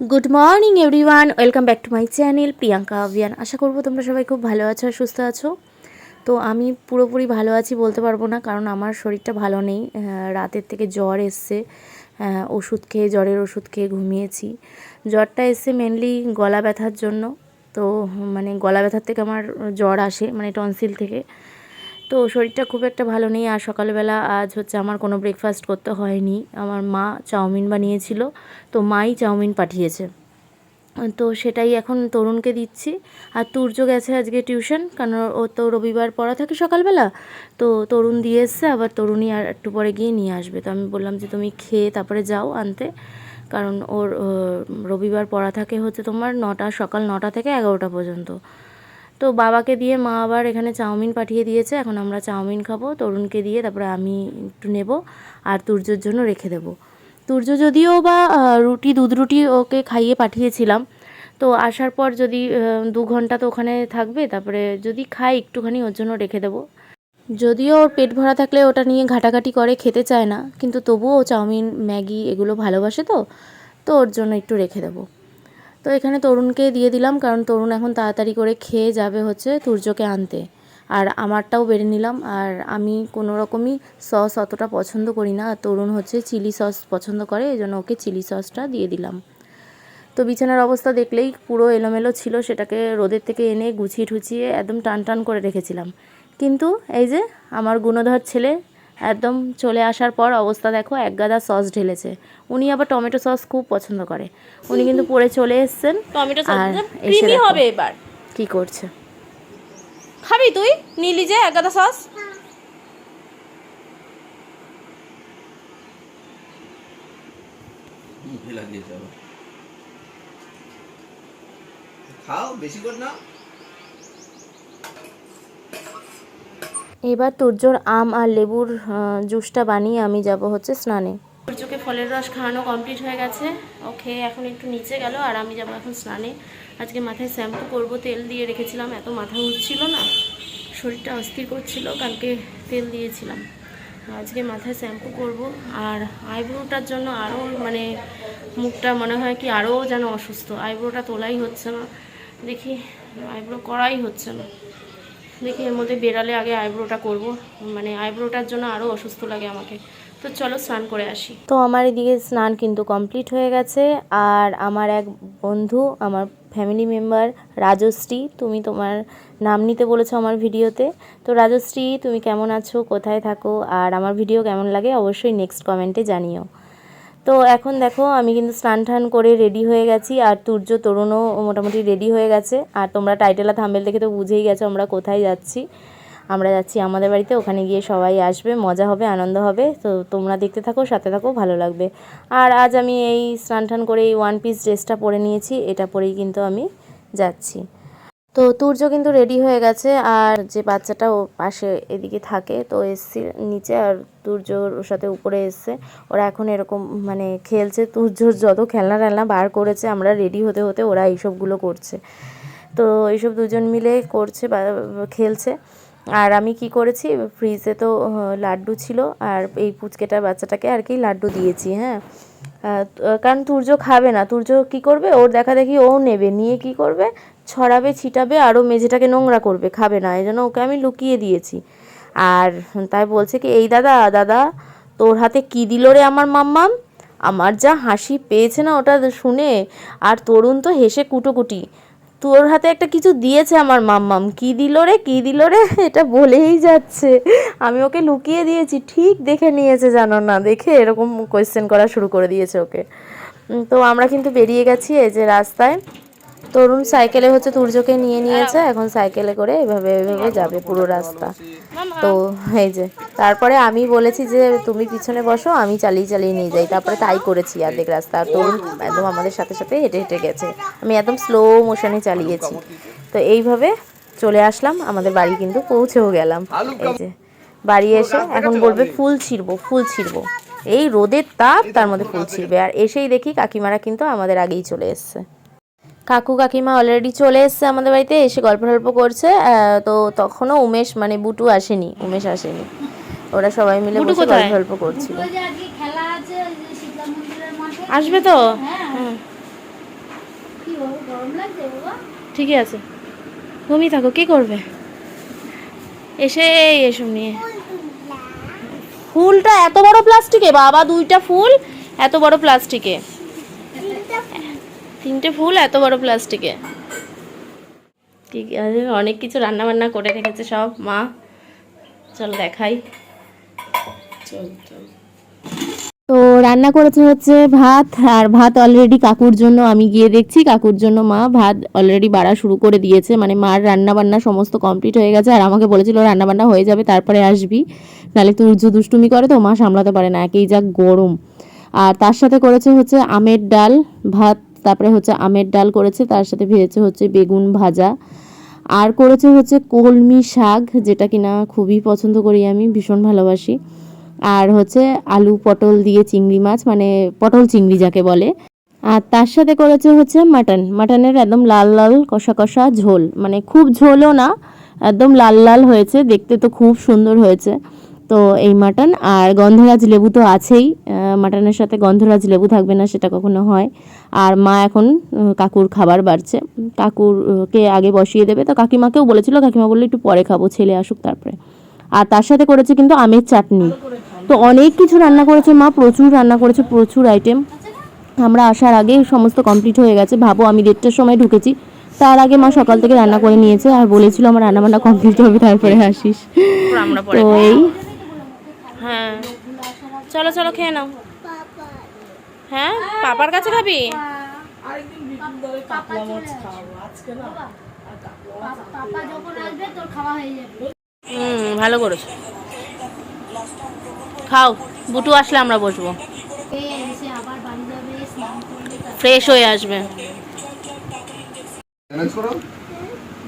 Good morning everyone welcome back to my channel Priyanka অভিয়ান আশা করব তোমরা সবাই খুব ভালো আছো আর সুস্থ আছো। তো আমি পুরোপুরি ভালো আছি বলতে পারব না, কারণ আমার শরীরটা ভালো নেই। রাতের থেকে জ্বর এসছে। ওষুধ খেয়ে, জ্বরের ওষুধ খেয়ে ঘুমিয়েছি। জ্বরটা এসছে মেনলি গলা ব্যথার জন্য। তো মানে গলা ব্যথার থেকে আমার জ্বর আসে মানে টনসিল থেকে। তো শরীরটা খুব একটা ভালো নেই আর সকালবেলা আজ হচ্ছে আমার কোনো ব্রেকফাস্ট করতে হয়নি। আমার মা চাউমিন বানিয়েছিল, তো মাই চাউমিন পাঠিয়েছে। তো সেটাই এখন তরুণকে দিচ্ছি। আর তুর্য গেছে আজকে টিউশন কারণ ও তো রবিবার পড়া থাকে সকালবেলা। তো তরুণ দিয়ে এসছে, আবার তরুণই আর একটু পরে গিয়ে নিয়ে আসবে। তো আমি বললাম যে তুমি খেয়ে তারপরে যাও আনতে, কারণ ওর রবিবার পড়া থাকে হচ্ছে তোমার নটা, সকাল নটা থেকে এগারোটা পর্যন্ত। তো বাবাকে দিয়ে মা আবার এখানে চাউমিন পাঠিয়ে দিয়েছে। এখন আমরা চাউমিন খাব, তরুণকে দিয়ে তারপরে আমি একটু নেব আর তুর্যর জন্য রেখে দেবো। তুর্য যদিও বা রুটি, দুধ রুটি ওকে খাইয়ে পাঠিয়েছিলাম। তো আসার পর যদি দু ঘণ্টা তো ওখানে থাকবে, তারপরে যদি খাই একটুখানি ওর জন্য রেখে দেবো। যদিও ওর পেট ভরা থাকলে ওটা নিয়ে ঘাটাঘাটি করে খেতে চায় না, কিন্তু তবুও চাউমিন, ম্যাগি এগুলো ভালোবাসে তো তো ওর জন্য একটু রেখে দেবো। তো এখানে তরুণকে দিয়ে দিলাম, কারণ তরুণ এখন তাড়াতাড়ি করে খেয়ে যাবে হচ্ছে তুর্যকে আনতে। আর আমারটাও বেড়ে নিলাম, আর আমি কোনো রকমই সস অতটা পছন্দ করি না। তরুণ হচ্ছে চিলি সস পছন্দ করে, এই জন্য ওকে চিলি সসটা দিয়ে দিলাম। তো বিছানার অবস্থা দেখলেই পুরো এলোমেলো ছিল, সেটাকে রোদের থেকে এনে গুছিয়ে ঠুচিয়ে একদম টান টান করে রেখেছিলাম। কিন্তু এই যে আমার গুণধর ছেলে একদম চলে আসার পর অবস্থা দেখো এক গাদা সস ঢেলেছে। উনি আবার টমেটো সস খুব পছন্দ করে। উনি কিন্তু পরে চলে এসছেন। টমেটো সস ক্রিমি হবে এবার। কি করছে। খাবি তুই? নিলি যে এক গাদা সস খাও বেশি করে না। এবার তুর্যর আম আর লেবুর জুসটা বানিয়ে আমি যাব হচ্ছে স্নানে। সূর্যকে ফলের রস খাওয়ানো কমপ্লিট হয়ে গেছে। ও খেয়ে এখন একটু নিচে গেল আর আমি যাব এখন স্নানে। আজকে মাথায় শ্যাম্পু করব, তেল দিয়ে রেখেছিলাম, এত মাথা উঠছিল না। শরীরটা অস্থির করছিল, কালকে তেল দিয়েছিলাম। আজকে মাথায় শ্যাম্পু করব আর আইব্রোটার জন্য আরও মানে মুখটা মনে হয় কি আরও যেন অসুস্থ। আইব্রোটা তোলাই হচ্ছে না। দেখি, আইব্রো করাই হচ্ছে না। দেখি এর মধ্যে বেরালে আগে আইব্রোটা করব। মানে আইব্রোটার জন্য আরও অসুস্থ লাগে আমাকে। তো চলো স্নান করে আসি। তো আমার এদিকে স্নান কিন্তু কমপ্লিট হয়ে গেছে। আর আমার এক বন্ধু, আমার ফ্যামিলি মেম্বার রাজশ্রী, তুমি তোমার নাম নিতে বলেছ আমার ভিডিওতে। তো রাজশ্রী, তুমি কেমন আছো? কোথায় থাকো? আর আমার ভিডিও কেমন লাগে? অবশ্যই নেক্সট কমেন্টে জানিও। তো এখন দেখো, আমি কিন্তু স্নান টান করে রেডি হয়ে গেছি। আর তুর্য, তরুণও মোটামুটি রেডি হয়ে গেছে। আর তোমরা টাইটেলা থাম্বেল দেখে তো বুঝেই গেছো আমরা কোথায় যাচ্ছি। আমরা যাচ্ছি আমাদের বাড়িতে, ওখানে গিয়ে সবাই আসবে, মজা হবে, আনন্দ হবে। তো তোমরা দেখতে থাকো, সাথে থাকো, ভালো লাগবে। আর আজ আমি এই স্নান টান করে এই ওয়ান পিস ড্রেসটা পরে নিয়েছি, এটা পরেই কিন্তু আমি যাচ্ছি। তো তুর্য কিন্তু রেডি হয়ে গেছে, আর যে বাচ্চাটা ও পাশে এদিকে থাকে, তো এসছি নিচে, আর তুর্য ওর সাথে উপরে এসছে। ওরা এখন এরকম মানে খেলছে, তুর্যর যত খেলনা টেলনা বার করেছে, আমরা রেডি হতে হতে ওরা এইসবগুলো করছে। তো এইসব দুজন মিলে করছে বা খেলছে। আর আমি কি করেছি ফ্রিজে তো লাড্ডু ছিল, আর এই পুচকেটা বাচ্চাটাকে আর কি লাড্ডু দিয়েছি হ্যাঁ। কারণ তুর্য খাবে না। তুর্য কি করবে? ওর দেখা দেখি ও নেবে। নিয়ে কি করবে? ছড়াবে, ছিটাবে আরও মেঝেটাকে নোংরা করবে, খাবে না। এই জন্য ওকে আমি লুকিয়ে দিয়েছি। আর তাই বলছে কি, এই দাদা দাদা, তোর হাতে কি দিল রে আমার মাম্মাম? আমার যা হাসি পেয়েছে না ওটা শুনে, আর তরুণ তো হেসে কুটোকুটি। তোর হাতে একটা কিছু দিয়েছে আমার মাম্মাম। কি দিল রে? কি দিল রে? এটা বলেই যাচ্ছে। আমি ওকে লুকিয়ে দিয়েছি। ঠিক দেখে নিয়েছে জানো না? দেখে এরকম কোয়েশ্চেন করা শুরু করে দিয়েছে ওকে। তো আমরা কিন্তু বেরিয়ে গেছি এই যে রাস্তায়। তরুণ সাইকেলে হচ্ছে তুর্যকে নিয়ে নিয়েছে, এখন সাইকেলে করে এভাবে এভাবে যাবে পুরো রাস্তা। তো এই যে, তারপরে আমি বলেছি যে, তুমি পিছনে বসো, আমি চালিয়ে চালিয়ে নিয়ে যাই। তারপরে তাই করেছি অর্ধেক রাস্তা। আর তরুণ একদম আমাদের সাথে সাথে হেঁটে হেঁটে গেছে। আমি একদম স্লো মোশনে চালিয়েছি। তো এইভাবে চলে আসলাম, আমাদের বাড়ি কিন্তু পৌঁছেও গেলাম। এই যে, বাড়ি এসে এখন বলবে ফুল ছিঁড়বো ফুল ছিঁড়বো। এই রোদের তাপ, তার মধ্যে ফুল ছিঁড়বে। আর এসেই দেখি কাকিমারা কিন্তু আমাদের আগেই চলে এসছে। কাকু কাকিমা অলরেডি চলে এসছে আমাদের বাড়িতে এসে গল্প টল্প করছে তো তখনও উমেশ মানে বুটু আসেনি উমেশ আসেনি। ওরা সবাই মিলে বসে গল্প টল্প করছিল। আসবে তো? হ্যাঁ। হুম। ঠিকই আছে। ঘুমিয়ে থাকো কি করবে? এসে এসব নিয়ে। ফুলটা এত বড় প্লাস্টিকে বাবা দুইটা ফুল এত বড় প্লাস্টিকে তিনটে ফুল, এত বড় প্লাস্টিকে ঠিক আছে, অনেক কিছু রান্না বান্না করে রেখেছে সব, মা। চল দেখাই। চল তো রান্না করেছে হচ্ছে ভাত, আর ভাত অলরেডি কাকুর জন্য আমি গিয়ে দেখছি, কাকুর জন্য মা ভাত অলরেডি বাড়া শুরু করে দিয়েছে মানে মার রান্না বান্না সমস্ত কমপ্লিট হয়ে গেছে, আর আমাকে বলেছিল রান্না বান্না হয়ে যাবে, তারপরে আসবি। নালে তুর্য দুষ্টুমি করে তো, মা সামলাতে পারে না, একেই যা গরম। আর তার সাথে করেছে হচ্ছে আমের ডাল, ভাত তারপরে হচ্ছে আমের ডাল করেছে, তার সাথে ভেজেছে হচ্ছে বেগুন ভাজা। আর করেছে হচ্ছে কলমি শাক, যেটা কিনা খুবই পছন্দ করি আমি, ভীষণ ভালোবাসি। আর হচ্ছে আলু পটল দিয়ে চিংড়ি মাছ মানে পটল চিংড়ি যাকে বলে। আর তার সাথে করেছে হচ্ছে মাটন। মাটনের একদম লাল লাল কষা কষা ঝোল মানে খুব ঝোলও না, একদম লাল লাল হয়েছে, দেখতে তো খুব সুন্দর হয়েছে। তো এই মাটন। আর গন্ধরাজ লেবু তো আছেই মাটনের সাথে গন্ধরাজ লেবু থাকবে না সেটা কখনো হয়। আর মা এখন কাকুর খাবার বাড়ছে। কাকুরকে আগে বসিয়ে দেবে। তো কাকিমাকেও বলেছিল কাকিমা বলল একটু পরে খাব ছেলে আসুক তারপরে। আর তার সাথে করেছে কিন্তু আমের চাটনি। তো অনেক কিছু রান্না করেছে মা প্রচুর রান্না করেছে প্রচুর আইটেম আমরা আসার আগে সমস্ত কমপ্লিট হয়ে গেছে। ভাবো আমি দেড়টার সময় ঢুকেছি। তার আগে মা সকাল থেকে রান্না করে নিয়েছে আর বলেছিল আমার রান্না বান্না কমপ্লিট হবে তারপরে আসিস। আমরা তো এই হ্যাঁ। চলো চলো খেয়ে নাও। হ্যাঁ? পাপার কাছে খাবি? পাপা যখন আসবে তোর খাওয়া হয়ে যাবে। হুম ভালো করেছ। খাও বুটু আসলে আমরা বসবো। ফ্রেশ হয়ে আসবে। চ্যালেঞ্জ করো।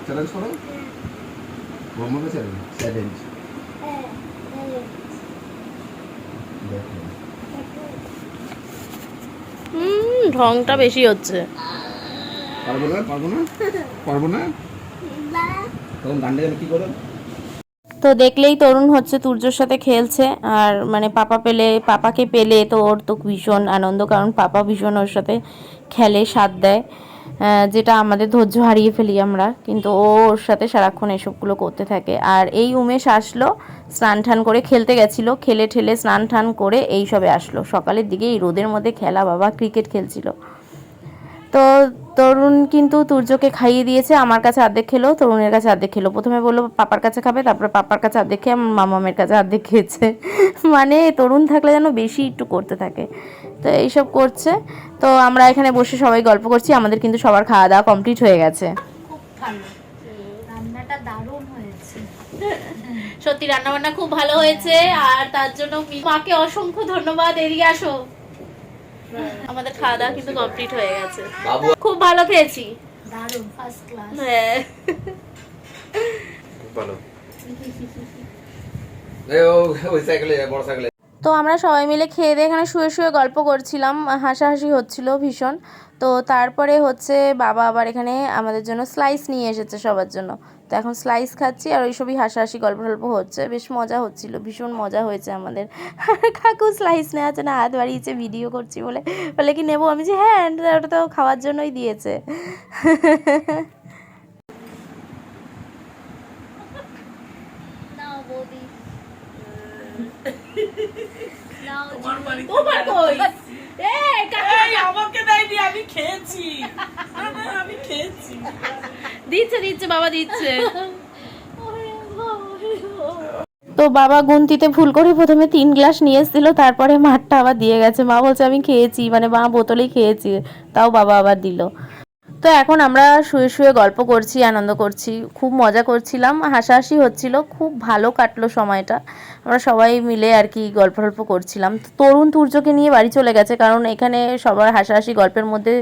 চ্যালেঞ্জ করো। চ্যালেঞ্জ চ্যালেঞ্জ হুম ঢংটা বেশি হচ্ছে। পারব না? পারব না? পারব না? তখন গানটা কি করো? তো দেখলেই তরুণ হচ্ছে তুর্যর সাথে খেলছে আর মানে পাপা পেলে পাপাকে পেলে তো ওর তো ভীষণ আনন্দ কারণ পাপা ভীষণ ওর সাথে খেলে স্বাদ দেয়। যেটা আমাদের ধৈর্য হারিয়ে ফেলি আমরা, কিন্তু ও ওর সাথে সারাক্ষণ এসবগুলো করতে থাকে। আর এই উমেশ আসলো, স্নান টান করে খেলতে গেছিল, খেলে ঠেলে স্নান টান করে এই সবে আসলো। সকালের দিকে এই রোদের মধ্যে খেলা বাবা ক্রিকেট খেলছিল। তো তরুণ কিন্তু তুর্যকে খাইয়ে দিয়েছে, আমার কাছে অর্ধেক খেলো, তরুণের কাছে অর্ধেক খেলো। প্রথমে বলল, পাপার কাছে খাবে তারপরে পাপার কাছে অর্ধেক খেয়ে মামামের কাছে অর্ধেক খেয়েছে। মানে তরুণ থাকলে যেন বেশি একটু করতে থাকে। তো এইসব করছে। তো আমরা এখানে বসে সবাই গল্প করছি আমাদের কিন্তু সবার খাওয়া দাওয়া কমপ্লিট হয়ে গেছে। খুব ভালো। রান্নাটা দারুণ হয়েছে। সত্যি রান্নাবান্না খুব ভালো হয়েছে আর তার জন্য মি- মাকে অসংখ্য ধন্যবাদ। এদিকে আসো। আমাদের খাওয়া দাওয়া কিন্তু কমপ্লিট হয়ে গেছে। বাবু খুব ভালো খেয়েছি। দারুণ ফার্স্ট ক্লাস হ্যাঁ। ভালো। ওই সাইকেলে বড় সাইকেলে তো আমরা সবাই মিলে খেয়ে দিয়ে এখানে শুয়ে শুয়ে গল্প করছিলাম, হাসাহাসি হচ্ছিল ভীষণ। তো তারপরে হচ্ছে বাবা আবার এখানে আমাদের জন্য স্লাইস নিয়ে এসেছে সবার জন্য। তো এখন স্লাইস খাচ্ছি আর ওই সবই হাসাহাসি গল্প টল্প হচ্ছে। বেশ মজা হচ্ছিল, ভীষণ মজা হয়েছে আমাদের। কাকু স্লাইস নেওয়ার না হাত বাড়িয়েছে ভিডিও করছি বলে। বলে কি, নেব? আমি যে হ্যাঁ ওটা তো খাওয়ার জন্যই দিয়েছে নাও বৌদি নাও তোমার কই? আমাকে দেয়নি আমি খেয়েছি। আমি খেয়েছি। দিচ্ছে দিচ্ছে বাবা দিচ্ছে। তো বাবা গুনতিতে ভুল করে প্রথমে তিন গ্লাস নিয়ে এসেছিল তারপরে মাঠটা আবার দিয়ে গেছে। মা বলছে আমি খেয়েছি মানে মা বোতলেই খেয়েছি তাও বাবা আবার দিল। তো এখন আমরা শুয়ে শুয়ে গল্প করছি, আনন্দ করছি, খুব মজা করছিলাম, হাসাহাসি হচ্ছিল, খুব ভালো কাটলো সময়টা। আমরা সবাই মিলে আর কি গল্প টল্প করছিলাম। তরুণ তুর্যকে নিয়ে বাড়ি চলে গেছে, কারণ এখানে সবার হাসাহাসি গল্পের মধ্যে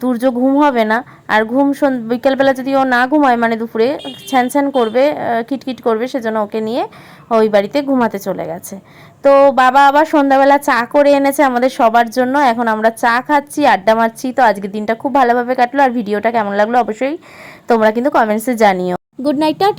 তুর্য ঘুম হবে না। আর ঘুম বিকেলবেলা যদি ও না ঘুমায় মানে দুপুরে, ছ্যান ছ্যান করবে কিটকিট করবে সেজন্য ওকে নিয়ে ওই বাড়িতে ঘুমাতে চলে গেছে। তো বাবা আবার সন্ধ্যাবেলা চা করে এনেছে আমাদের সবার জন্য। এখন আমরা চা খাচ্ছি, আড্ডা মারছি। তো আজকের দিনটা খুব ভালোভাবে কাটলো। আর ভিডিওটা কেমন লাগল অবশ্যই তোমরা কিন্তু কমেন্টসে জানিও। Good night tata